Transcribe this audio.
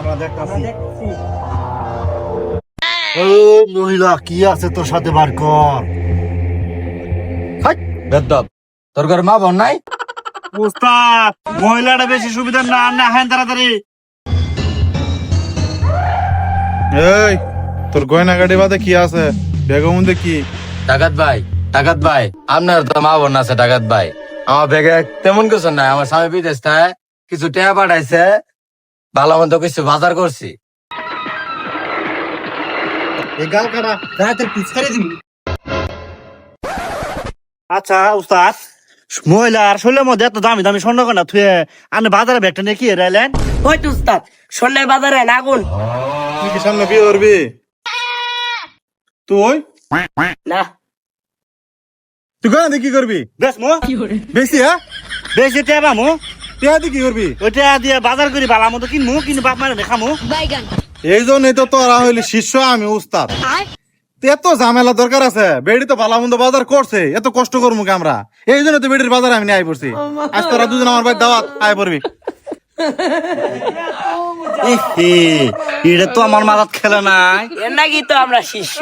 আমরা দেখতাছি। ও মহিলা কি আছে তোর সাথে বার কর? বেদব তোর ঘরে মা বোন নাই? উস্তাদ মহিলাটা বেশি সুবিধা না না হ্যাঁ তাড়াতাড়ি। এই তোর গয়না গাড়ি বাদে কি আছে? বেগম মধ্যে কি? ডাকাত ভাই ডাকাত ভাই আপনার তো মা বোন আছে ডাকাত ভাই। আমার ব্যাগে তেমন কিছু নাই আমার স্বামী বিদেশ থাকে কিছু টেয়া পাঠাইছে। ভালো মন্দ কিছু বাজার করছি। এই গাল কাটা রাতের পিছারে দিবি। আচ্ছা উস্তাদ মহিলার শরীরের মধ্যে এত দামি দামি স্বর্ণ কেনা থুয়ে আনে বাজারে ব্যাগটা নিয়ে কি রাইলেন ওই তো উস্তাদ সন্ধ্যায় বাজারে আগুন। তুই কি সামনে বিয়ে করবি? তুই? না। তুই দিয়ে কি করবি? বেশ মো। বেশি হ্যাঁ? বেশি টেবা মো। টিয়া কি করবি? ওইটা দিয়ে বাজার করি বালা মতো কিনমু কিন্তু বাপ মারে দেখামু। বাইগান। এই জন্যই তো তোরা হইলি শিষ্য আমি উস্তাদ। এত ঝামেলা দরকার আছে বেড়ি তো ভালো মন্দ বাজার করছে এত কষ্ট করব কি আমরা? এই জন্য তো বেড়ির বাজার আমি নিয়ে আই পড়ছি। আজ তোরা দুজন আমার ভাই দাওয়াত আয় পড়বি। এটা তো আমার মাথাত খেলে নাই। এর নাকি তো আমরা শিষ্য।